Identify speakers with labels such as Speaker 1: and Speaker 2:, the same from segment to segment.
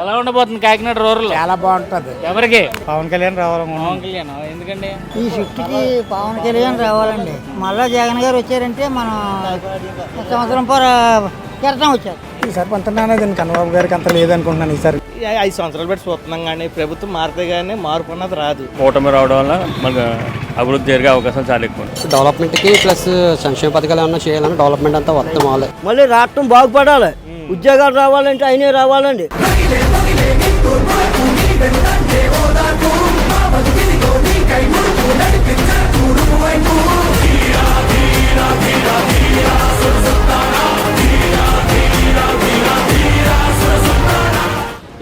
Speaker 1: ఎలా ఉండబోతుంది కాకినాడ రూరల్?
Speaker 2: చాలా బాగుంటుంది.
Speaker 1: ఎవరికి?
Speaker 2: పవన్ కళ్యాణ్ రావాలనుకున్నాం
Speaker 1: పవన్ కళ్యాణ్? ఎందుకండి?
Speaker 3: ఈ షిఫ్ట్కి పవన్ కళ్యాణ్ రావాలండి. మళ్ళా జగన్ గారు వచ్చారంటే మనం సంవత్సరం పొర కెరటం వచ్చారు.
Speaker 2: ఈసారి పంతనానే దీన్ని కన్నబాబు గారికి అంత లేదనుకుంటున్నాను ఈసారి.
Speaker 4: ఐదు సంవత్సరాలు బట్టి చూస్తున్నాం కానీ ప్రభుత్వం మారితే కానీ మార్పు అన్నది రాదు.
Speaker 5: కూటమి రావడం వల్ల మనకు అభివృద్ధి జరిగే అవకాశం చాలా ఎక్కువ.
Speaker 6: డెవలప్మెంట్కి ప్లస్ సంక్షేమ పథకాలు ఏమన్నా చేయాలని డెవలప్మెంట్ అంతా వాళ్ళే
Speaker 4: మళ్ళీ రాష్ట్రం బాగుపడాలి. ఉద్యోగాలు రావాలంటే అయినే రావాలండి.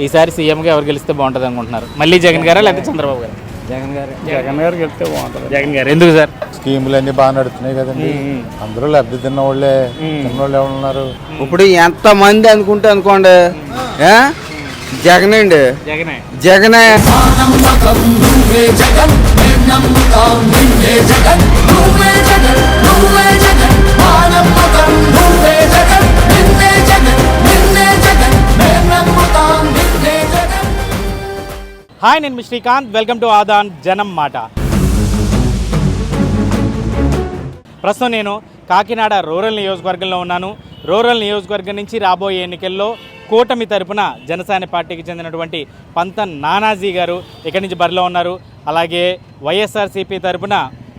Speaker 1: ఈసారి సీఎంగా ఎవరు గెలిస్తే బాగుంటుంది అనుకుంటున్నారు? మళ్ళీ జగన్ గారా లేకపోతే చంద్రబాబు గారు?
Speaker 2: జగన్ గారు జగన్ గారికి వెళ్తే బాగుంటుంది.
Speaker 1: జగన్ గారు. ఎందుకు సార్?
Speaker 7: స్కీములు అన్ని బాగా నడుస్తున్నాయి కదండి. అందరూ లబ్ధి తిన్న వాళ్ళే తిన్న వాళ్ళు ఎవరు ఉన్నారు.
Speaker 8: ఇప్పుడు ఎంత మంది అనుకుంటే అనుకోండి? జగన్ అండి
Speaker 1: జగనే.
Speaker 8: జగనే.
Speaker 1: హాయ్ నేను మీ శ్రీకాంత్. వెల్కమ్ టు ఆదాన్ జనం మాట. ప్రస్తుతం నేను కాకినాడ రూరల్ నియోజకవర్గంలో ఉన్నాను. రూరల్ నియోజకవర్గం నుంచి రాబోయే ఎన్నికల్లో కూటమి తరపున జనసేన పార్టీకి చెందినటువంటి పంత నానాజీ గారు ఇక్కడి నుంచి బరిలో ఉన్నారు. అలాగే వైఎస్ఆర్సీపీ తరపున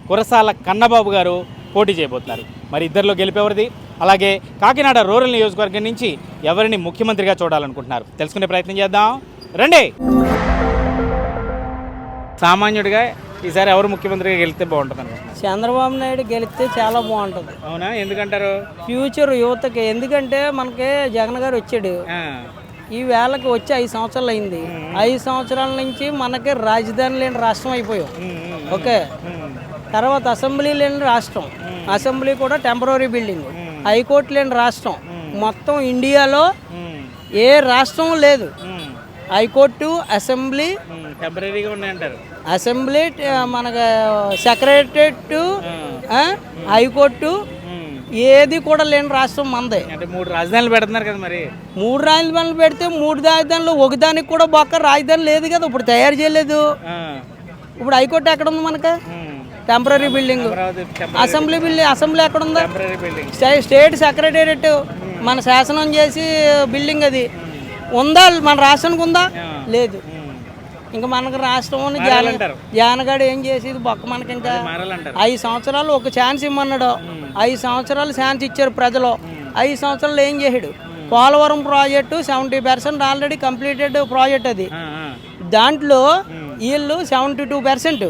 Speaker 1: కురసాల కన్నబాబు గారు పోటీ చేయబోతున్నారు. మరి ఇద్దరిలో గెలిపేవరిది అలాగే కాకినాడ రూరల్ నియోజకవర్గం నుంచి ఎవరిని ముఖ్యమంత్రిగా చూడాలనుకుంటున్నారు? తెలుసుకునే ప్రయత్నం చేద్దాం. రండి! సామాన్యుడిగా ఈసారి ఎవరు ముఖ్యమంత్రిగా గెలిస్తే బాగుంటుంది అనుకుంటున్నారు?
Speaker 3: చంద్రబాబు నాయుడు గెలిస్తే చాలా బాగుంటుంది.
Speaker 1: అవునా? ఎందుకంటారు?
Speaker 3: ఫ్యూచర్ యువతకి ఎందుకంటే మనకి జగన్ గారు వచ్చాడు. ఈ వేళకి వచ్చి ఐదు సంవత్సరాలు అయింది. ఐదు సంవత్సరాల నుంచి మనకి రాజధాని లేని రాష్ట్రం అయిపోయాం. ఓకే? తర్వాత అసెంబ్లీ లేని రాష్ట్రం. అసెంబ్లీ కూడా టెంపరీ బిల్డింగ్. హైకోర్టు లేని రాష్ట్రం. మొత్తం ఇండియాలో ఏ రాష్ట్రం లేదు. హైకోర్టు అసెంబ్లీ
Speaker 1: టెంపరీగా ఉన్నాయంటారు.
Speaker 3: అసెంబ్లీ మనకు సెక్రటరేట్ హైకోర్టు ఏది కూడా లేని రాష్ట్రం మనదే
Speaker 1: అంటే మూడు రాజధానులు పెడుతున్నారు కదా మరి.
Speaker 3: మూడు రాజధానులు పెడితే మూడు రాజధానులు ఒకదానికి కూడా బొక్క రాజధాని లేదు కదా ఇప్పుడు తయారు చేయలేదు. ఇప్పుడు హైకోర్టు ఎక్కడ ఉంది మనకు temporary building assembly building assembly ఎక్కడ ఉందా స్టేట్ సెక్రటేరియట్ మన శాసనం చేసి బిల్డింగ్ అది. ఉందా? మన రాష్ట్రానికి ఉందా? లేదు. ఇంకా మనకు రాష్ట్రం జాన
Speaker 1: మారాలంటారు.
Speaker 3: జానగాడు ఏం చేసేది? బొక్క మనకి ఇంకా ఐదు సంవత్సరాలు ఒక ఛాన్స్ ఇమ్మన్నాడు. ఐదు సంవత్సరాలు ఛాన్స్ ఇచ్చారు ప్రజలు. ఐదు సంవత్సరాలు ఏం చేసాడు Polavaram project seventy percent already completed project అది. దాంట్లో వీళ్ళు సెవెంటీ టూ పర్సెంట్.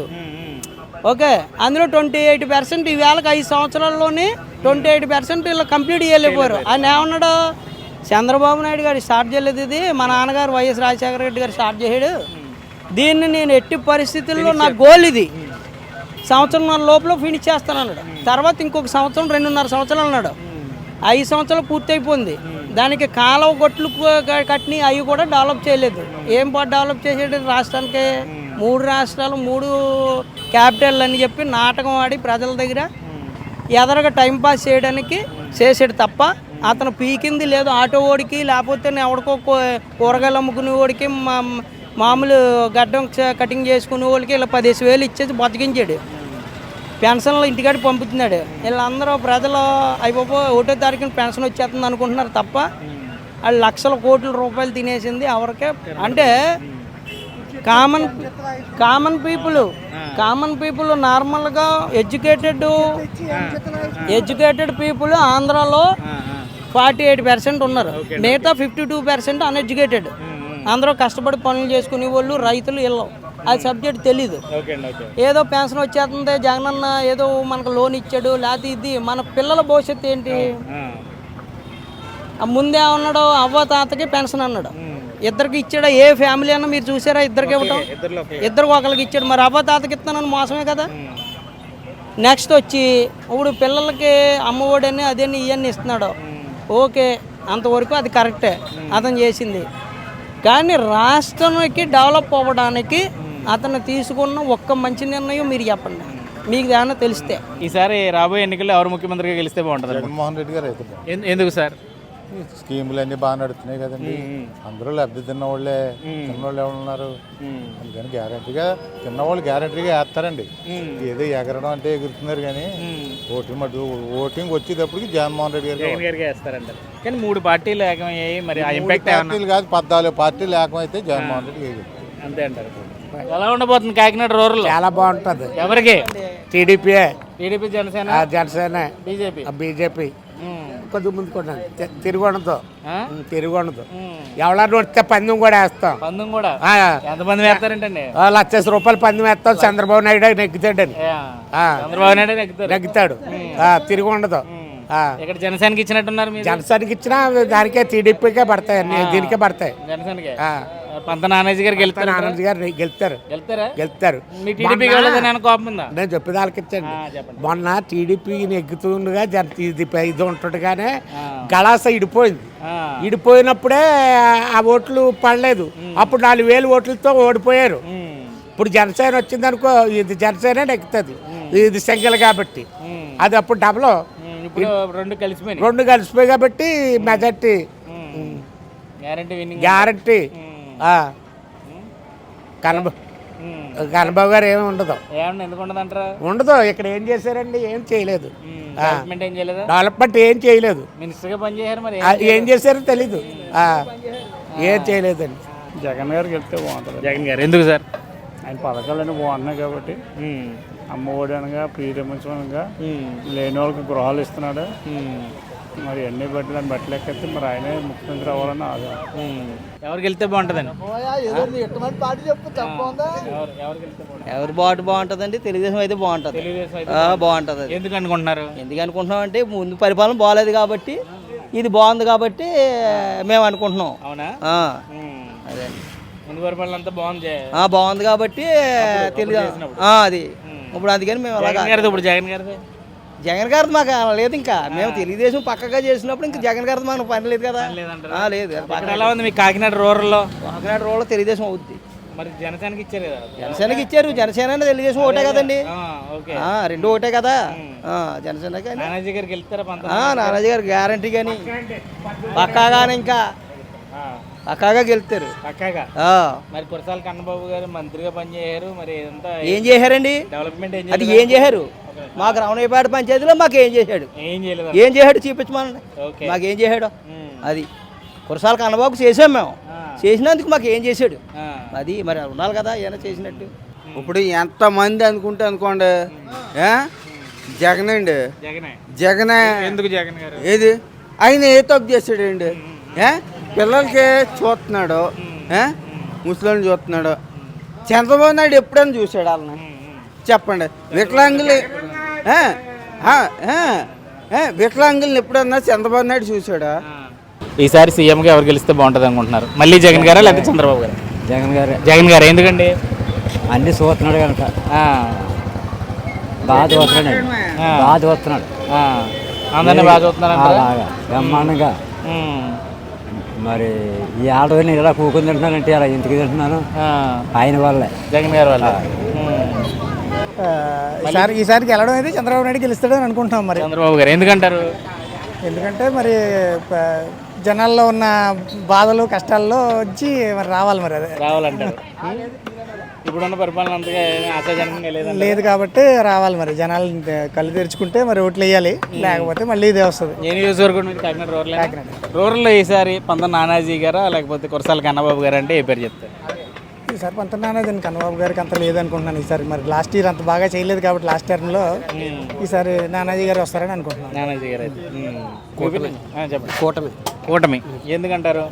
Speaker 3: ఓకే. అందులో ట్వంటీ ఎయిట్ పర్సెంట్ ఈ వేళకి ఐదు సంవత్సరాల్లోనే ట్వంటీ ఎయిట్ పర్సెంట్ వీళ్ళు కంప్లీట్ చేయలేకపోయారు. ఆయన ఏమన్నాడు? చంద్రబాబు నాయుడు గారు స్టార్ట్ చేయలేదు ఇది. మా నాన్నగారు వైఎస్ రాజశేఖర రెడ్డి గారు స్టార్ట్ చేశాడు. దీన్ని నేను ఎట్టి పరిస్థితుల్లో నా గోల్ ఇది. సంవత్సరం లోపల ఫినిష్ చేస్తాను అన్నాడు తర్వాత ఇంకొక సంవత్సరం రెండున్నర సంవత్సరాలు అన్నాడు. ఐదు సంవత్సరాలు పూర్తి అయిపోయింది దానికి కాలువ గొట్లు కట్టిన అవి కూడా డెవలప్ చేయలేదు. ఏం పాటు డెవలప్ చేసేది రాష్ట్రానికి? మూడు రాష్ట్రాలు మూడు క్యాపిటల్ అని చెప్పి నాటకం ఆడి ప్రజల దగ్గర ఎదరగా టైం పాస్ చేయడానికి చేసాడు తప్ప అతను పీకింది లేదు. ఆటో ఓడికి లేకపోతే ఎవడికో కూరగాయలు అమ్ముకునే వాడికి మా- మామూలు గడ్డం కటింగ్ చేసుకునే వాళ్ళకి ఇలా పదిహేను వేలు ఇచ్చేసి బతికించాడు. పెన్షన్లు ఇంటికాడ పంపుతున్నాడు. వీళ్ళందరూ ప్రజలు అయిపోయి ఒకటో తారీఖున పెన్షన్ వచ్చేస్తుంది అనుకుంటున్నారు తప్ప వాళ్ళు లక్షల కోట్ల రూపాయలు తినేసింది ఎవరికే? అంటే common common people common people నార్మల్గా ఎడ్యుకేటెడ్ ఎడ్యుకేటెడ్ పీపుల్ ఆంధ్రాలో ఫార్టీ ఎయిట్ పర్సెంట్ ఉన్నారు. మిగతా ఫిఫ్టీ టూ పర్సెంట్ అన్ఎడ్యుకేటెడ్ అందరూ కష్టపడి పనులు చేసుకునే వాళ్ళు రైతులు ఇళ్ళం. అది సబ్జెక్ట్ తెలీదు. ఏదో పెన్షన్ వచ్చేస్తుంది జగనన్న ఏదో మనకు లోన్ ఇచ్చాడు లేకపోతే ఇది మన పిల్లల భవిష్యత్తు ఏంటి?
Speaker 1: ఆ,
Speaker 3: ఆ ముందే ఉన్నాడు అవ్వ తాతకి పెన్షన్ అన్నాడు. ఇద్దరికి ఇచ్చాడా? ఏ ఫ్యామిలీ అన్నా మీరు చూసారా? ఇద్దరికి ఇవ్వటం. ఇద్దరికి ఒకరికి ఇచ్చాడు. మరి అవ్వ తాతకి ఇస్తానని మోసమే కదా? నెక్స్ట్ వచ్చి ఇప్పుడు పిల్లలకి అమ్మఒడని అదని ఇవన్నీ ఇస్తున్నాడు. ఓకే అంతవరకు అది కరెక్టే. అతను చేసింది. కానీ రాష్ట్రానికి డెవలప్ అవ్వడానికి అతను తీసుకున్న ఒక్క మంచి నిర్ణయం మీరు చెప్పండి. మీకు ఏమైనా తెలిస్తే.
Speaker 1: ఈసారి రాబోయే ఎన్నికల్లో ఎవరు ముఖ్యమంత్రిగా గెలిస్తే బాగుంటుంది
Speaker 7: జగన్మోహన్ రెడ్డి గారు
Speaker 1: ఎందుకు సార్?
Speaker 7: స్కీములు అన్ని బాగా నడుస్తున్నాయి కదండి. అందరూ లబ్ధి తిన్న వాళ్ళే తిన్నోళ్ళు ఎవరు ఉన్నారు అందుకని గ్యారంటీగా తిన్నవాళ్ళు గ్యారంటీగా వేస్తారండి. ఏదో ఎగరడం అంటే ఎగురుతున్నారు కానీ ఓటింగ్ మటు ఓటింగ్ వచ్చేటప్పటికి జగన్మోహన్ రెడ్డి గారు
Speaker 1: గారికి వేస్తారంటారు కానీ మూడు పార్టీలు ఏకమయ్యాయి. మరి ఇంపాక్ట్
Speaker 7: పార్టీలు కాదు పద్నాలుగు పార్టీలు ఏకమైతే జగన్మోహన్ రెడ్డి
Speaker 1: అంతే అంటారు. ఎలా ఉండబోతుంది కాకినాడ రూరల్.
Speaker 9: చాలా బాగుంటుంది.
Speaker 1: ఎవరికి?
Speaker 9: TDP
Speaker 1: TDP Janasena?
Speaker 9: Janasena.
Speaker 1: BJP.
Speaker 9: BJP. కొద్దిగా ముందు కూడా తిరుగుండదు? తిరుగుండదు. ఎవరన్నా వస్తే పందెం కూడా వేస్తాం.
Speaker 1: పందెం కూడా? ఎంతమంది వేస్తారంటండి?
Speaker 9: ఆ, లక్ష రూపాయలు పందెం వేస్తాం. చంద్రబాబు నాయుడు నెగ్గుతాడని
Speaker 1: చంద్రబాబు నాయుడు
Speaker 9: నెగ్గుతాడు. తిరిగి ఉండదు
Speaker 1: ఇక్కడ జనసేనకి ఇచ్చినట్టున్నారు
Speaker 9: జనసేనకి ఇచ్చినా దానికే టీడీపీకే పడతాయి దీనికే పడతాయి.
Speaker 1: జనసేనకి? పంత నానాజీ
Speaker 9: ఆనంద్ గారు గెలుతారు
Speaker 1: మీ టీడీపీకి వెళ్ళదు నేను కోపం ఉందా
Speaker 9: నేను చెప్పేది వాళ్ళకిచ్చండి మొన్న టీడీపీ నెగ్గుతుండగా జన ఇది ఇది ఉంటుండగానే. గళాస ఇడిపోయింది. ఇడిపోయినప్పుడే ఆ ఓట్లు పడలేదు. అప్పుడు నాలుగు వేలు ఓట్లతో ఓడిపోయారు. ఇప్పుడు జనసేన వచ్చింది అనుకో ఇది జనసేన నెగ్గుతుంది ఇది సింగిల్ కాబట్టి. అది అప్పుడు డబల్
Speaker 1: రెండు కలిసిపోయినాయి.
Speaker 9: రెండు కలిసిపోయి కాబట్టి మెజార్టీ
Speaker 1: గ్యారంటీ
Speaker 9: గ్యారంటీ కనబ కనబాబు గారు ఏమి ఉండదు.
Speaker 1: ఏమన్నా ఎందుకు ఉండదు అంటారా
Speaker 9: ఉండదు. ఇక్కడ ఏం చేశారండి? ఏం చేయలేదు.
Speaker 1: డెవలప్మెంట్ ఏం చేయలేదా?
Speaker 9: డెవలప్మెంట్ ఏం చేయలేదు.
Speaker 1: పనిచేశారు మరి.
Speaker 9: ఏం చేశారో తెలీదు. ఆ, ఏం చేయలేదండి.
Speaker 10: జగన్ గారికి వెళ్తే బాగుంటుంది.
Speaker 1: జగన్ గారు. ఎందుకు సార్?
Speaker 10: ఆయన పథకాలన్నీ బాగున్నాయి కాబట్టి.
Speaker 1: ఉమ్,
Speaker 10: అమ్మ ఒడి అనగా ప్రియరమించం అనగా
Speaker 1: ఉమ్,
Speaker 10: లేని వాళ్ళకి గృహాలు ఇస్తున్నాడు. మరి ఎన్ని బట్టి దాన్ని బట్టి లెక్కెత్తే మరి ఆయనే ముఖ్యమంత్రి అవ్వాలని ఆశ.
Speaker 1: ఉమ్. ఎవరికి వెళ్తే బాగుంటుందండి? ఎవరు- బాగుంటుంది?
Speaker 4: ఎవరు బాటు బాగుంటుందండి తెలుగుదేశం అయితే బాగుంటుంది.
Speaker 1: తెలుగుదేశం అయితే
Speaker 4: ఆ, బాగుంటుంది. అది
Speaker 1: ఎందుకు అనుకుంటున్నారు?
Speaker 4: ఎందుకు అనుకుంటున్నాం అంటే ముందు పరిపాలన బాగాలేదు కాబట్టి ఇది బాగుంది కాబట్టి మేము అనుకుంటున్నాం.
Speaker 1: అవునా.
Speaker 4: అదే.
Speaker 1: ముందు పరిపాలన అంతా బాగుంది
Speaker 4: ఆ, బాగుంది కాబట్టి తెలుగు ఆ, అది. ఇప్పుడు అందుకని మేము అలాగా
Speaker 1: ఇప్పుడు జగన్ గారిది?
Speaker 4: జగన్ గారిది మాకు లేదు ఇంకా. మేము తెలుగుదేశం పక్కగా చేసినప్పుడు ఇంకా జగన్ గారిది మాకు పని లేదు కదా. లేదు.
Speaker 1: ఎలా ఉంది మీ కాకినాడ రూరల్లో?
Speaker 4: కాకినాడ రోడ్లో తెలుగుదేశం అవుద్ది.
Speaker 1: మరి జనసేనకి ఇచ్చారు కదా?
Speaker 4: జనసేనకి ఇచ్చారు. జనసేన తెలుగుదేశం ఒకటే కదండి.
Speaker 1: ఆ, ఓకే.
Speaker 4: ఆ, రెండు ఒకటే కదా. ఆ, జనసేన
Speaker 1: నానాజీ గారికి వెళ్తారా
Speaker 4: నానాజీ గారు గ్యారంటీ కానీ. పక్కాగానే ఇంకా. పక్కాగా గెలుస్తారు.
Speaker 1: పక్కాగా?
Speaker 4: ఆ.
Speaker 1: మరి కురసాల కన్నబాబు గారు మంత్రిగా పనిచేశారు. మరి
Speaker 4: ఏం చేశారండి?
Speaker 1: డెవలప్మెంట్
Speaker 4: అది ఏం చేశారు? మాకు రమణయ్యపేట పంచాయతీలో మాకు ఏం చేశాడు?
Speaker 1: ఏం చేయలేదు.
Speaker 4: ఏం చేశాడు చూపించమనండి?
Speaker 1: ఓకే.
Speaker 4: మాకు ఏం చేశాడు. అది కురసాల కన్నబాబు చేసాం మేము. చేసినందుకు మాకు ఏం చేశాడు. అది మరి ఉండాలి కదా ఏమైనా చేసినట్టు.
Speaker 8: ఇప్పుడు ఎంతమంది అనుకుంటే అనుకోండి? జగన్ అండి.
Speaker 1: జగనే. ఎందుకు జగన్ గారు?
Speaker 8: ఏది? ఆయన ఏ తప్పు చేశాడండి? ఏ? పిల్లలకి చూస్తున్నాడు. ముసలిని చూస్తున్నాడు. చంద్రబాబు నాయుడు ఎప్పుడైనా చూశాడు వాళ్ళని? చెప్పండి. వికలాంగులు? వికలాంగుల్ని ఎప్పుడన్నా చంద్రబాబు నాయుడు చూశాడా?
Speaker 1: ఈసారి సీఎంగా ఎవరు గెలిస్తే బాగుంటుంది అనుకుంటున్నారు? మళ్ళీ జగన్ గారా లేకపోతే చంద్రబాబు గారు?
Speaker 6: జగన్ గారే.
Speaker 1: జగన్ గారు ఎందుకండి?
Speaker 6: అన్ని చూస్తున్నాడు కనుక.
Speaker 1: ఆ,
Speaker 6: బాగా చూస్తున్నాడు
Speaker 1: ఆ.
Speaker 6: బాగా చూస్తున్నాడు.
Speaker 1: ఆ. అందరినీ బాగా
Speaker 6: అలాగా బ్రహ్మాండంగా. మరి ఈ ఆడవాళ్ళు నేను ఇలా కూకుని తింటున్నానంటే అలా ఎందుకు తింటున్నాను
Speaker 1: ఆ.
Speaker 6: ఆయన వల్లే.
Speaker 1: జగన్ గారు వల్ల.
Speaker 9: ఈసారి ఈసారి గెలవడం అయితే చంద్రబాబు నాయుడు గెలుస్తాడని అనుకుంటున్నాం మరి.
Speaker 1: చంద్రబాబు గారు ఎందుకంటారు?
Speaker 9: ఎందుకంటే మరి ప- జనాల్లో ఉన్న బాధలు కష్టాల్లో వచ్చి మరి రావాలి మరి అదే.
Speaker 1: రావాలంటారు. ఇప్పుడున్న పరిపాలన అంతగా ఏమీ ఆశాజనకంగా లేదండి
Speaker 9: లేదు కాబట్టి రావాలి మరి. జనాలు కళ్ళు తెరుచుకుంటే మరి ఓట్లు వేయాలి. లేకపోతే మళ్ళీ ఇదే వస్తుంది.
Speaker 1: ఏ నియోజకవర్గం నుంచి కాకినాడ రూరల్ రూరల్లో ఈసారి పంత నానాజీ గారా లేకపోతే కురసాల కన్నబాబు గారు అంటే ఏ పేరు చెప్తారు?
Speaker 9: ఈసారి పంతొమ్మిది దీన్ని కన్నబాబు గారికి అంత లేదనుకుంటున్నాను ఈసారి మరి లాస్ట్ ఇయర్ అంత బాగా చేయలేదు కాబట్టి లాస్ట్ టర్మ్లో ఈసారి నానాజీ గారు వస్తారని అనుకుంటున్నాను.
Speaker 1: నానాజీ గారు అయితే. కూటమి. చెప్పండి.
Speaker 6: కూటమి.
Speaker 1: కూటమి. ఎందుకంటారు?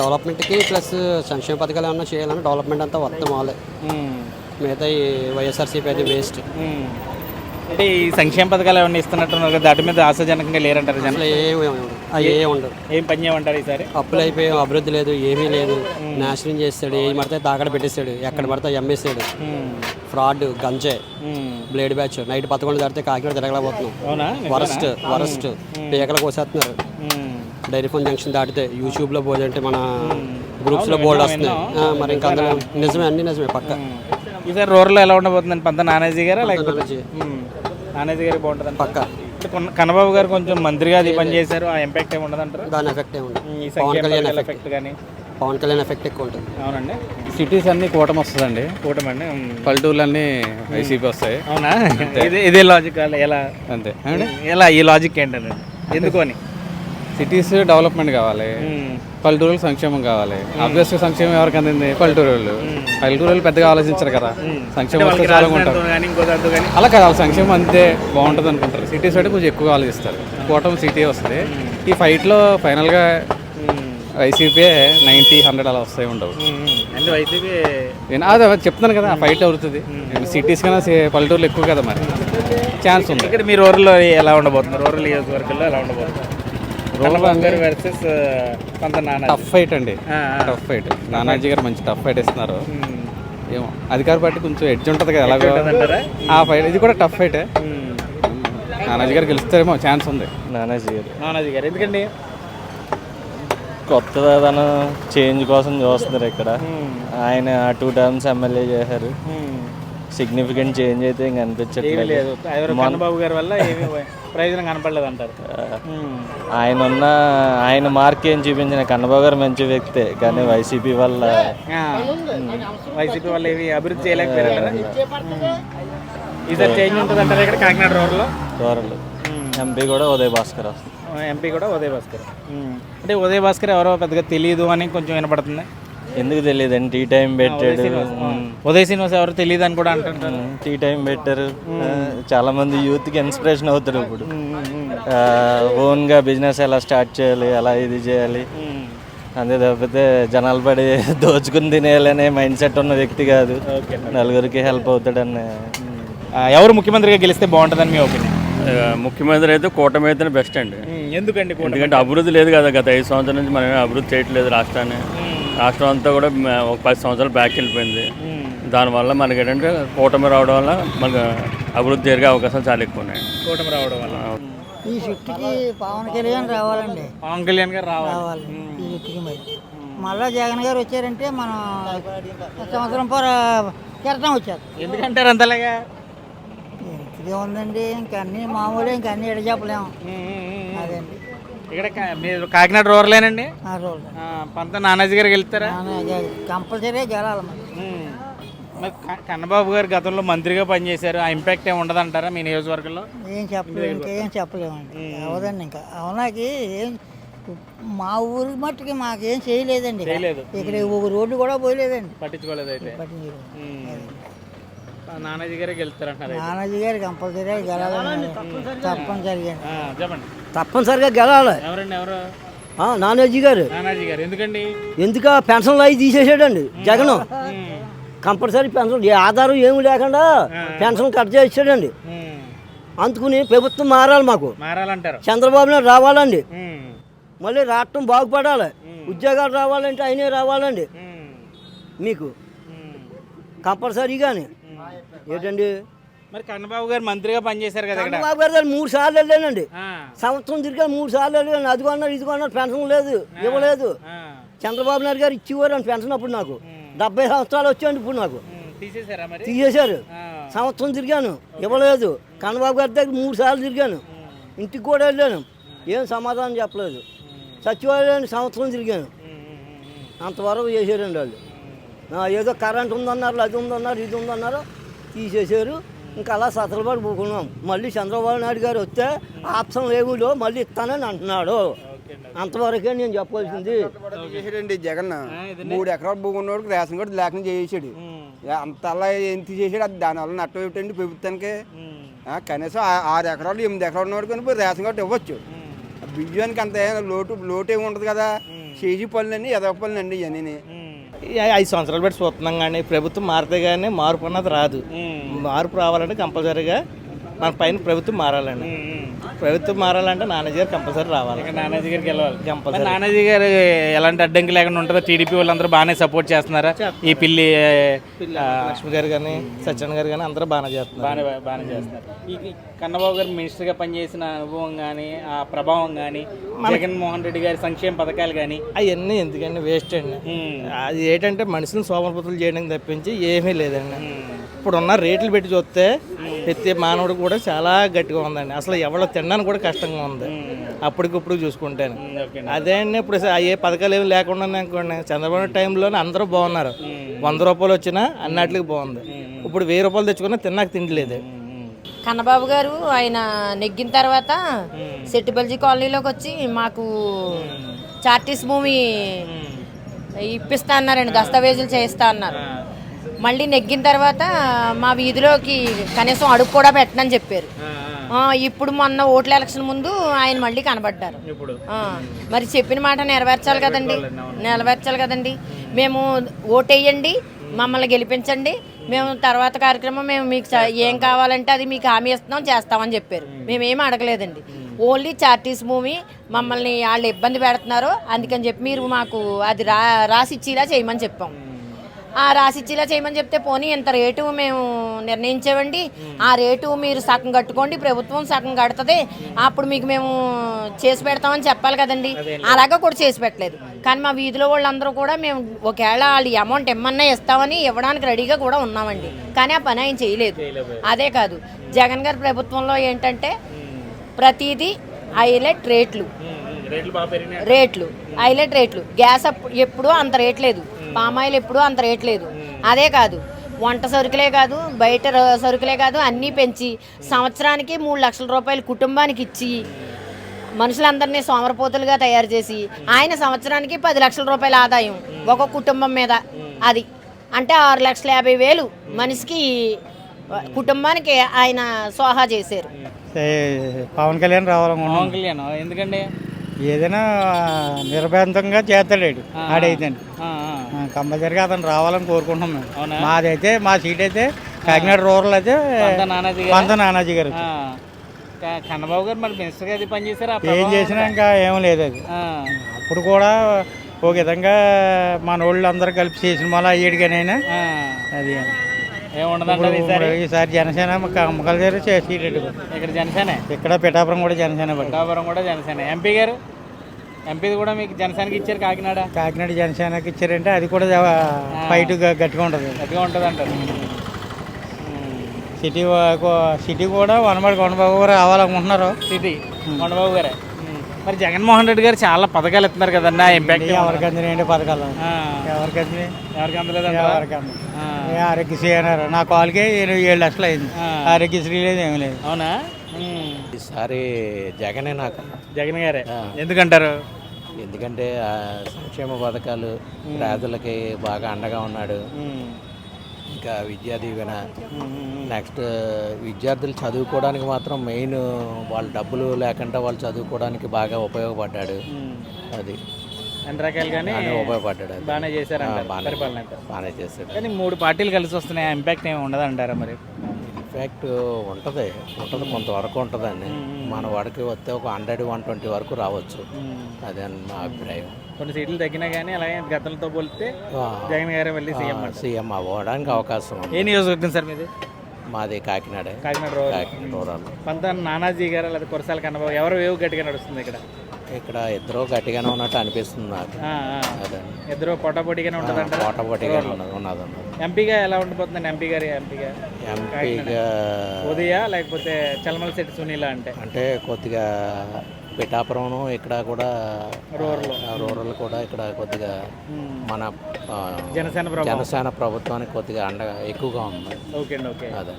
Speaker 6: డెవలప్మెంట్కి ప్లస్ సంక్షేమ పథకాలు ఏమన్నా చేయాలని డెవలప్మెంట్ అంతా మొత్తం వాళ్ళే.
Speaker 1: ఉమ్.
Speaker 6: మిగతా ఈ వైఎస్ఆర్సీపీ అయితే వేస్ట్.
Speaker 1: అంటే ఈ సంక్షేమ పథకాలు ఏమన్నా ఇస్తున్నట్టున్నారు కదా దాటి మీద ఆశాజనకంగా లేరంటారు జనం?
Speaker 6: అసలు ఏమి ఏ ఉండదు.
Speaker 1: ఏం పని చేయమంటారు ఈసారి?
Speaker 6: అప్పులు అయిపోయి అభివృద్ధి లేదు ఏమీ లేదు. నాశనం చేస్తాడు ఏది పడితే తాకడ పెట్టేస్తాడు ఎక్కడ పడితే అమ్మేస్తాడు. ఫ్రాడ్ గంజే
Speaker 1: ఉమ్.
Speaker 6: Blade batch. నైట్ పదకొండు దాటితే కాకినాడ తిరగలేకపోతున్నాం.
Speaker 1: అవునా?
Speaker 6: Worst worst. పీకలు కోసేస్తున్నారు.
Speaker 1: ఉమ్.
Speaker 6: డైరీ ఫోన్ జంక్షన్ దాటితే యూట్యూబ్లో అంటే మన గ్రూప్స్లో బోర్డు వస్తున్నాయి. ఆ, మరి ఇంకా అందులో నిజమే అన్ని నిజమే పక్క.
Speaker 1: ఈసారి రూరల్ ఎలా ఉండబోతుందండి? పంత నానాజీ గారా? లేకపోతే
Speaker 6: నానాజీ.
Speaker 1: గారికి బాగుంటుందండి
Speaker 6: పక్క.
Speaker 1: కొన్న- కన్నబాబు గారు కొంచెం మంత్రిగా అది పని చేశారు. ఆ ఇంపాక్ట్ ఏమి ఉండదంటారు?
Speaker 6: దాని ఎఫెక్ట్ ఏమి ఉండదు.
Speaker 1: ఈ ఎఫెక్ట్ కానీ
Speaker 6: పవన్ కళ్యాణ్ ఎఫెక్ట్ ఎక్కువ ఉంటుంది.
Speaker 1: అవునండి.
Speaker 11: సిటీస్ అన్ని కూటమి వస్తుందండి.
Speaker 1: కూటమండి ఉమ్.
Speaker 11: పల్లెటూర్లు అన్ని వైసీపీ వస్తాయి.
Speaker 1: అవునా? ఇదే ఇదే లాజిక్ ఎలా
Speaker 11: అంతే.
Speaker 1: ఎలా ఈ లాజిక్ ఏంటండి? ఎందుకు అని.
Speaker 11: సిటీస్ డెవలప్మెంట్ కావాలి. పల్లెటూరులకు సంక్షేమం కావాలి. ఆబ్వియస్గా సంక్షేమం ఎవరికి అందింది? పల్లెటూరు వాళ్ళు పల్లెటూరు పెద్దగా ఆలోచించరు కదా. సంక్షేమం వస్తే చాలా ఉంటారు అలా కాదు సంక్షేమం అంతే బాగుంటుంది అనుకుంటారు. సిటీస్ అయితే కొంచెం ఎక్కువ ఆలోచిస్తారు. కూటమి సిటీ వస్తుంది. ఈ ఫైట్లో ఫైనల్గా వైసీపీ నైంటీ హండ్రెడ్ అలా వస్తాయి ఉండవు.
Speaker 1: అంటే వైసీపీ
Speaker 11: అదే చెప్తున్నాను కదా ఫైట్ అవుతుంది. సిటీస్ కన్నా పల్లెటూరులు ఎక్కువ కదా మరి. ఛాన్స్ ఉంది.
Speaker 1: ఇక్కడ మీ రూరల్లో ఎలా ఉండబోతుంది రూరల్ నియోజకవర్గంలో ఎలా గారు వర్సెస్ కొంత నాన్న
Speaker 11: టఫ్ ఫైట్ అండి. టఫ్ ఫైట్ నానాజీ గారు మంచి టఫ్ ఫైట్ ఇస్తున్నారు ఏమో అధికార పార్టీ కొంచెం ఎడ్జ్ ఉంటుంది కదా ఎలాగో? ఆ ఫైట్ ఇది కూడా టఫ్ ఫైటే నానాజీ గారు గెలుస్తారేమో ఛాన్స్ ఉంది.
Speaker 5: నానాజీ గారు.
Speaker 1: నానాజీ గారు ఎందుకండి?
Speaker 5: కొత్త తను చేంజ్ కోసం చూస్తున్నారు ఇక్కడ. ఆయన టూ టర్మ్స్ ఎమ్మెల్యే చేశారు. సిగ్నిఫికెంట్ చేంజ్ అయితే ఇంక
Speaker 1: ఏమీ
Speaker 5: అనిపించట్లేదు
Speaker 1: లేదు. ఎవరు గారి వల్ల ఏమీ ప్రయోజనం కనపడలేదు అంటారు.
Speaker 5: ఆయన ఉన్న ఆయన మార్క్ ఏం చూపించిన కన్నబాబు గారు మంచి వ్యక్తే కానీ వైసీపీ వల్ల
Speaker 1: వైసీపీ వాళ్ళు ఏవి అభివృద్ధి చేయలేకపోయారు ఈసారి చేంజ్ ఉంటుంది అంటారు ఇక్కడ కాకినాడ రోడ్లో?
Speaker 5: దూరాలు ఎంపీ కూడా ఉదయ్ భాస్కర్ వస్తుంది
Speaker 1: ఎంపీ కూడా ఉదయ్ భాస్కర్. అంటే ఉదయ్ భాస్కర్ ఎవరో పెద్దగా తెలియదు అని కొంచెం వినపడుతుంది.
Speaker 5: ఎందుకు తెలియదు టీ టైం పెట్టాడు.
Speaker 1: ఉదయ్ శ్రీనివాస్ ఎవరో తెలియదు అని కూడా అంటుంటారు.
Speaker 5: టీ టైం పెట్టారు. చాలా మంది యూత్కి ఇన్స్పిరేషన్ అవుతారు ఇప్పుడు. ఓన్గా బిజినెస్ ఎలా స్టార్ట్ చేయాలి ఎలా ఇది చేయాలి. అంతే తప్పితే జనాలు పడి దోచుకుని తినేయాలనే మైండ్ సెట్ ఉన్న వ్యక్తి కాదు. నలుగురికి హెల్ప్ అవుతాడని
Speaker 1: ఎవరు ముఖ్యమంత్రిగా గెలిస్తే బాగుంటుందని మీ ఒపీనియన్
Speaker 5: ముఖ్యమంత్రి అయితే కూటమి అయితేనే బెస్ట్ అండి.
Speaker 1: ఎందుకండి?
Speaker 5: ఎందుకంటే అభివృద్ధి లేదు కదా గత ఐదు సంవత్సరాల నుంచి మనం అభివృద్ధి చేయట్లేదు రాష్ట్రాన్ని. రాష్ట్రం అంతా కూడా ఒక పది సంవత్సరాలు బ్యాక్ వెళ్ళిపోయింది. దానివల్ల మనకి ఏంటంటే కూటమి రావడం వల్ల మనకు అభివృద్ధి జరిగే అవకాశాలు చాలా ఎక్కువ ఉన్నాయి.
Speaker 1: కూటమి రావడం వల్ల.
Speaker 12: ఈ చుట్టుకి పవన్ కళ్యాణ్ రావాలండి.
Speaker 1: పవన్ కళ్యాణ్ గారు రావాలి.
Speaker 12: రావాలి. ఈ చుట్టుకి మరి. మళ్ళా జగన్ గారు వచ్చారంటే మనం సంవత్సరం పొర కెరటం వచ్చారు
Speaker 1: ఎందుకంటారు అంతలాగా?
Speaker 12: ఇంటిదే ఉందండి ఇంకా అన్ని మామూలే ఇంకా అన్ని ఎడ చెప్పలేము
Speaker 1: ఇక్కడ కా- మీరు కాకినాడ రూరలేనండి?
Speaker 12: ఆ రోజు
Speaker 1: ఆ, పంత నానాజీ గారికి వెళ్తారా
Speaker 12: కంపల్సరీ గెలాలి మరి.
Speaker 1: మరి క- కన్నబాబు గారు గతంలో మంత్రిగా పనిచేశారు. ఆ ఇంపాక్ట్ ఏమి ఉండదంటారా మీ నియోజకవర్గంలో?
Speaker 12: ఏం చెప్పలేము ఇంకేం చెప్పలేమండి. అవదండి ఇంకా. అవునాకి ఏం మా ఊరి మట్టుకి మాకేం చేయలేదండి.
Speaker 1: చేయలేదు.
Speaker 12: ఇక్కడ ఒక రోడ్డు కూడా పోయలేదండి.
Speaker 1: పట్టించుకోలేదు అయితే. నానాజీ గారికి వెళ్తారంటారు అయితే.
Speaker 12: నానాజీ గారు కంపల్సరీ తప్పనిసరిగా.
Speaker 1: ఆ, చెప్పండి.
Speaker 8: తప్పనిసరిగా గెలాలి.
Speaker 1: ఎవరండి ఎవరు?
Speaker 8: నానాజీ గారు.
Speaker 1: నానాజీ గారు. ఎందుకండి?
Speaker 8: ఎందుక పెన్షన్లు అవి తీసేసాడండి జగన్? కంపల్సరీ పెన్షన్ ఏ ఆధారం ఏమి లేకుండా పెన్షన్ కట్ చేసాడండి
Speaker 1: ఉమ్.
Speaker 8: అందుకుని ప్రభుత్వం మారాలి మాకు.
Speaker 1: మారాలంటారు.
Speaker 8: చంద్రబాబు నాయుడు రావాలండి.
Speaker 1: ఉమ్.
Speaker 8: మళ్ళీ రాష్ట్రం బాగుపడాలి. ఉద్యోగాలు రావాలంటే ఆయనే రావాలండి.
Speaker 1: ఉమ్.
Speaker 8: మీకు
Speaker 1: ఉమ్.
Speaker 8: కంపల్సరీగానే. ఏంటండి
Speaker 1: మరి కన్నబాబు గారు మంత్రిగా పనిచేశారు కదా
Speaker 8: చంద్రబాబు గారు దగ్గర మూడు సార్లు వెళ్ళానండి
Speaker 1: ఆ,
Speaker 8: సంవత్సరం తిరిగా మూడు సార్లు వెళ్ళాను అది కొన్నాడు ఇది కొన్నాడు పెన్షన్ లేదు ఇవ్వలేదు.
Speaker 1: ఆ.
Speaker 8: చంద్రబాబు నాయుడు గారు ఇచ్చేవారు పెన్షన్ అప్పుడు నాకు. డెబ్బై సంవత్సరాలు వచ్చాయండి ఇప్పుడు నాకు.
Speaker 1: ఉమ్, తీసేశారా మరి?
Speaker 8: తీసేశారు.
Speaker 1: ఆ.
Speaker 8: సంవత్సరం తిరిగాను ఇవ్వలేదు. కన్నబాబు గారి దగ్గర మూడు సార్లు తిరిగాను. ఇంటికి కూడా వెళ్ళాను. ఏం సమాధానం చెప్పలేదు. సచివాలయాన్ని సంవత్సరం తిరిగాను. అంతవరకు చేశారండి వాళ్ళు. ఏదో కరెంట్ ఉందన్నారు అది ఉందన్నారు ఇది ఉందన్నారు తీసేశారు. ఇంకా అలా సతలబడి పోకున్నాం మళ్ళీ చంద్రబాబు నాయుడు గారు వస్తే ఆప్షన్ లేవులో మళ్ళీ ఇస్తానని అంటున్నాడు. అంతవరకే నేను చెప్పాల్సింది
Speaker 13: చేసాడండి జగన్. మూడు ఎకరాలు భూమి ఉన్నోడికి రేషన్ కార్డు లేకుండా చేసాడు అంత అలా ఎంత చేసాడు అది దానివల్ల నష్టం ఏమిటండి ప్రభుత్వానికి? ఆ, కనీసం ఆ- ఆరు ఎకరాలు ఎనిమిది ఎకరాలు ఉన్నవాడు కానీ రేషన్ కార్డు ఇవ్వచ్చు. బియ్యానికి అంత లోటు లోటు ఏమి ఉండదు కదా. చేసి పనులన్నీ ఎదవ పనులండి ఇవన్నీ
Speaker 14: ఐదు సంవత్సరాలు పెట్టి చూస్తున్నాం కానీ ప్రభుత్వం మారితే కానీ మార్పు అన్నది రాదు. మార్పు రావాలంటే కంపల్సరీగా మన పైన ప్రభుత్వం మారాలండి. ప్రభుత్వం మారాలంటే నాన్నజీ గారు కంపల్సరీ రావాలి.
Speaker 1: నానాజీ గారికి వెళ్ళాలి
Speaker 14: కంపల్సరీ.
Speaker 1: నానాజీ గారు ఎలాంటి అడ్డంకి లేకుండా ఉంటుందో టీడీపీ వాళ్ళందరూ బాగానే సపోర్ట్ చేస్తున్నారా? ఈ పిల్లి
Speaker 14: లక్ష్మి గారు కానీ సత్యన్ గారు కానీ అందరూ బాగానే చేస్తున్నారు.
Speaker 1: బాగానే బాగానే చేస్తున్నారు. ఈ కన్నబాబు గారు మినిస్టర్గా పనిచేసిన అనుభవం కానీ ఆ ప్రభావం కానీ జగన్మోహన్ రెడ్డి గారి సంక్షేమ పథకాలు కానీ
Speaker 14: అవన్నీ ఎందుకండి వేస్ట్ అండి. అది ఏంటంటే మనుషులను సోమరపతులు చేయడానికి తప్పించి ఏమీ లేదండి. ఇప్పుడు ఉన్న రేట్లు పెట్టి చూస్తే
Speaker 4: ప్రతి మానవుడు కూడా చాలా గట్టిగా ఉందండి. అసలు ఎవరో తినడానికి కూడా కష్టంగా ఉంది. అప్పటికప్పుడు చూసుకుంటాను. అదే అండి ఇప్పుడు ఏ పథకాలు ఏమి లేకుండా అనుకోండి. చంద్రబాబు టైంలోనే అందరూ బాగున్నారు. వంద రూపాయలు వచ్చినా అన్నిటికి బాగుంది. ఇప్పుడు వెయ్యి రూపాయలు తెచ్చుకున్నా తిన్నాక తిండిలేదు
Speaker 9: కన్నబాబు గారు ఆయన నెగ్గిన తర్వాత సెట్టిబల్జీ కాలనీలోకి వచ్చి మాకు చార్టీస్ భూమి ఇప్పిస్తా అన్నారండి దస్తావేజులు చేయిస్తా అన్నారు. మళ్ళీ నెగ్గిన తర్వాత మా వీధిలోకి కనీసం అడుగు కూడా పెట్టనని చెప్పారు. ఇప్పుడు మొన్న ఓట్ల ఎలక్షన్ ముందు ఆయన మళ్ళీ కనబడ్డారు. మరి చెప్పిన మాట నెరవేర్చాలి కదండి. నెరవేర్చాలి కదండి. మేము ఓటేయండి మమ్మల్ని గెలిపించండి. మేము తర్వాత కార్యక్రమం మేము మీకు ఏం కావాలంటే అది మీకు హామీ ఇస్తున్నాం చేస్తామని చెప్పారు. మేమేం అడగలేదండి. ఓన్లీ చార్టీస్ భూమి మమ్మల్ని వాళ్ళు ఇబ్బంది పెడుతున్నారు. అందుకని చెప్పి మీరు మాకు అది రా రాసి ఇచ్చేలా చేయమని చెప్పాం. రాసిచ్చేలా చేయమని చెప్తే పోనీ ఇంత రేటు మేము నిర్ణయించామండి ఆ రేటు మీరు సగం కట్టుకోండి ప్రభుత్వం సగం కడుతుంది. అప్పుడు మీకు మేము చేసి పెడతామని చెప్పాలి కదండి. అలాగా కూడా చేసి పెట్టలేదు. కానీ మా వీధిలో వాళ్ళందరూ కూడా మేము ఒకవేళ వాళ్ళు అమౌంట్ ఇమ్మన్నా ఇస్తామని ఇవ్వడానికి రెడీగా కూడా ఉన్నామండి. కానీ ఆ పని ఆయన చేయలేదు. అదే కాదు. జగన్ గారి ప్రభుత్వంలో ఏంటంటే ప్రతిదీ హైలైట్ రేట్లు.
Speaker 1: రేట్లు
Speaker 9: హైలైట్ రేట్లు. గ్యాస్ ఎప్పుడూ అంత రేట్ లేదు. పామాయిల్ ఎప్పుడూ అంత రేట్ లేదు. అదే కాదు వంట సరుకులే కాదు బయట సరుకులే కాదు అన్నీ పెంచి సంవత్సరానికి మూడు లక్షల రూపాయలు కుటుంబానికి ఇచ్చి మనుషులందరినీ సోమరపోతులుగా తయారు చేసి ఆయన సంవత్సరానికి పది లక్షల రూపాయల ఆదాయం ఒక కుటుంబం మీద. అది అంటే ఆరు లక్షల యాభై వేలు మనిషికి కుటుంబానికి ఆయన సోహా చేశారు.
Speaker 2: పవన్ కళ్యాణ్ రావాలనుకుంటున్నాం
Speaker 1: పవన్ కళ్యాణ్ ఎందుకండి?
Speaker 2: ఏదైనా నిర్బంధంగా చేస్తాడు ఆడైతే. కంపల్సరిగా అతను రావాలని కోరుకుంటున్నాం మేము? మాదైతే మా సీట్ అయితే కాకినాడ రూరల్ అయితే
Speaker 1: నానాజీ గారా?
Speaker 2: పంత నానాజీ గారు.
Speaker 1: కన్నబాబు గారు మరి మినిస్టర్గా అది పని చేశారా?
Speaker 2: ఏం చేసినా ఇంకా ఏం లేదు అది. అప్పుడు కూడా ఒక విధంగా మన వాళ్ళు అందరూ కలిపి చేసిన మళ్ళీ అయ్యేడిగానైనా అది.
Speaker 1: ఈసారి?
Speaker 2: జనసేన కంపల్సరీ సీట్
Speaker 1: ఇక్కడ జనసేన?
Speaker 2: ఇక్కడ పిఠాపురం కూడా జనసేన
Speaker 1: పిఠాపురం కూడా జనసేన. ఎంపీ గారు? ఎంపీది కూడా మీకు జనసేనకి ఇచ్చారు కాకినాడ?
Speaker 2: కాకినాడ జనసేనకి ఇచ్చారంటే అది కూడా ఫైట్ గట్టిగా ఉంటుంది.
Speaker 1: గట్టిగా ఉంటుంది అంటారు.
Speaker 2: సిటీ సిటీ కూడా వనబడి కొనబాబు గారు రావాలనుకుంటున్నారు.
Speaker 1: సిటీ కొండబాబు గారే. మరి జగన్మోహన్ రెడ్డి గారు చాలా పథకాలు ఇస్తున్నారు కదన్నా ఇంపాక్ట్
Speaker 2: ఎవరికి అందినాయండి పథకాలు? ఎవరికి అందినాయి?
Speaker 1: ఎవరికి అందలేదు
Speaker 2: ఎవరికి అంది ఆరోగ్యశ్రీ అన్నారు. నా కాల్కే ఏడు లక్షలు అయింది. ఆరోగ్యశ్రీ లేదు ఏమి లేదు.
Speaker 1: అవునా?
Speaker 15: ఈసారి జగనే నాకు.
Speaker 1: జగన్ గారే? ఎందుకంటారు?
Speaker 15: ఎందుకంటే ఆ సంక్షేమ పథకాలు పేదలకి బాగా అండగా ఉన్నాడు. ఇంకా విద్యా దీవెన. నెక్స్ట్ విద్యార్థులు చదువుకోవడానికి మాత్రం మెయిన్ వాళ్ళ డబ్బులు లేకుండా వాళ్ళు చదువుకోవడానికి బాగా ఉపయోగపడ్డాడు. అది.
Speaker 1: అన్ని
Speaker 15: ఉపయోగపడ్డాడు.
Speaker 1: బాగానే చేశారంటారు
Speaker 15: ఆ, బాగానే- చేశాడు.
Speaker 1: కానీ మూడు పార్టీలు కలిసి వస్తున్నాయి ఇంపాక్ట్ ఏమి ఉండదు అంటారా మరి?
Speaker 15: ఇన్ఫ్యాక్ట్ ఉంటుంది. ఉంటుంది కొంతవరకు ఉంటుందండి. మన వాడికి వస్తే ఒక హండ్రెడ్ వన్ ట్వంటీ వరకు రావచ్చు. అదే నా అభిప్రాయం.
Speaker 1: కొన్ని సీట్లు తగ్గినా కానీ అలాగే గతంతో పోలిస్తే. జగన్ గారే మళ్ళీ సీఎం.
Speaker 15: సీఎం అవ్వడానికి అవకాశం ఉంది.
Speaker 1: ఏ నియోజకవర్గం సార్ మీది?
Speaker 15: మాది కాకినాడ.
Speaker 1: కాకినాడ.
Speaker 15: కాకినాడ రూరల్.
Speaker 1: పంత నానాజీ గారు లేదా కురసాల కన్నబాబు ఎవరు వేవు గట్టిగా నడుస్తుంది ఇక్కడ?
Speaker 15: ఇక్కడ ఇద్దరు గట్టిగానే ఉన్నట్టు అనిపిస్తుంది నాకు.
Speaker 1: ఇద్దరు పోటాపోటీగానే ఉంటుంది
Speaker 15: పొట్టిగానే ఉన్నది
Speaker 1: ఎంపీగా ఎలా ఉండిపోతుందండి ఎంపీ గారి ఎంపీగా
Speaker 15: ఎంపీగా
Speaker 1: ఉదయ లేకపోతే చలమల శెట్టి సునీల అంటే?
Speaker 15: అంటే కొద్దిగా పిఠాపురం ఇక్కడ కూడా
Speaker 1: రూరల్.
Speaker 15: రూరల్ కూడా ఇక్కడ కొద్దిగా మన
Speaker 1: జనసేన.
Speaker 15: జనసేన ప్రభుత్వానికి కొద్దిగా అండగా ఎక్కువగా ఉంది.
Speaker 1: ఓకే అండి ఓకే.
Speaker 15: అదే.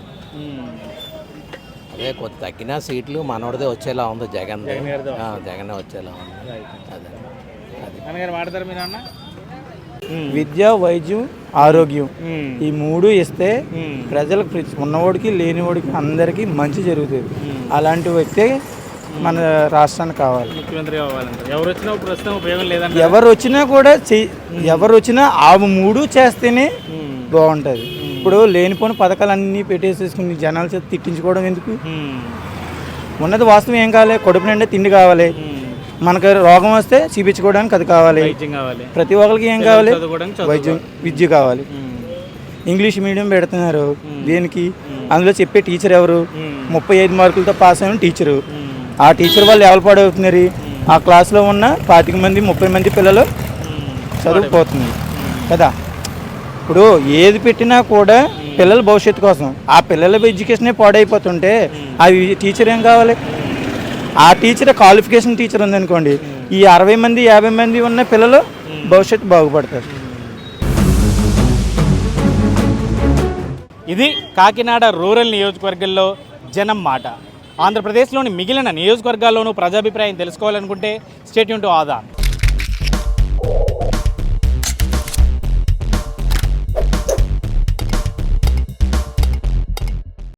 Speaker 15: అదే కొద్ది తగ్గిన సీట్లు మనోడిదే వచ్చేలా ఉంది జగన్.
Speaker 1: జగన్
Speaker 15: వచ్చేలా ఉంది. అదే.
Speaker 1: మీరు అన్న
Speaker 2: విద్య వైద్యం ఆరోగ్యం. ఈ మూడు ఇస్తే ప్రజలకు ఉన్నవాడికి లేనివాడికి అందరికీ మంచి జరుగుతుంది. అలాంటి వ్యక్తే మన రాష్ట్రానికి కావాలి.
Speaker 1: ముఖ్యమంత్రి ఎవరు వచ్చినా ప్రస్తుతం ఉపయోగం లేదంట
Speaker 2: ఎవరు వచ్చినా కూడా ఎవరు వచ్చినా ఆ మూడు చేస్తేనే బాగుంటుంది. ఇప్పుడు లేనిపోని పథకాలన్నీ పెట్టేసేసుకుని జనాల చేత తిట్టించుకోవడం ఎందుకు? ఉన్నది వాస్తవం ఏం కావాలి? కడుపు నిండా తిండి కావాలి. మనకు రోగం వస్తే చూపించుకోవడానికి అది కావాలి. ప్రతి ఒక్కరికి ఏం కావాలి? వైద్యం విద్య కావాలి. ఇంగ్లీష్ మీడియం పెడుతున్నారు. దేనికి? అందులో చెప్పే టీచర్ ఎవరు? ముప్పై ఐదు మార్కులతో పాస్ అయిన టీచరు. ఆ టీచర్ వాళ్ళు ఎవరు పాడవుతున్నారు? ఆ క్లాస్లో ఉన్న పాతిక మంది ముప్పై మంది పిల్లలు చదువుకుపోతుంది కదా? ఇప్పుడు ఏది పెట్టినా కూడా పిల్లల భవిష్యత్తు కోసం ఆ పిల్లల ఎడ్యుకేషనే పాడైపోతుంటే అవి టీచర్ ఏం కావాలి? ఆ టీచర్ క్వాలిఫికేషన్ టీచర్ ఉందనుకోండి ఈ అరవై మంది యాభై మంది ఉన్న పిల్లలు భవిష్యత్తు బాగుపడతారు.
Speaker 1: ఇది కాకినాడ రూరల్ నియోజకవర్గంలో జనం మాట. ఆంధ్రప్రదేశ్లోని మిగిలిన నియోజకవర్గాల్లోనూ ప్రజాభిప్రాయం తెలుసుకోవాలనుకుంటే స్టేట్యూన్ టు ఆదాన్